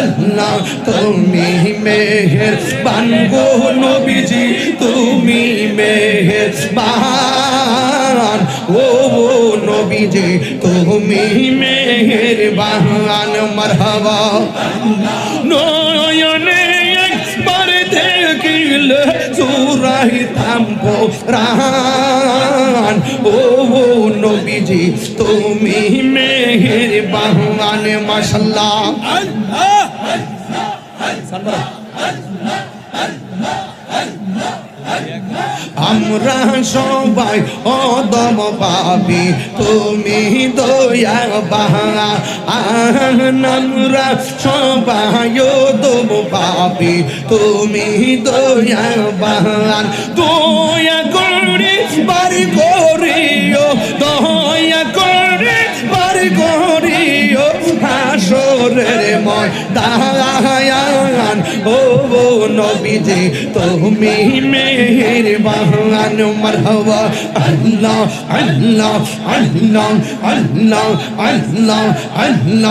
আল্লাহ তুমি মেহের বানগো নবীজি, তুমি মেহের বান ও নবীজি, তুমি মেহের বাহান মারহাবা। নয়নে রান ও নবীজি, তুমি মেহের বাহান মাশাল্লাহ। আমরা সবাই অদম পাবি তুমি দয়া বাহা আমরা সবাই অদম পাবি তুমি দয়া বাহান দায়ান ও ও নবীজি তুমি মেহেরবান মারহাবা আল্লাহ আল্লাহ আল্লাহ আল্লাহ আল্লাহ আল্লাহ।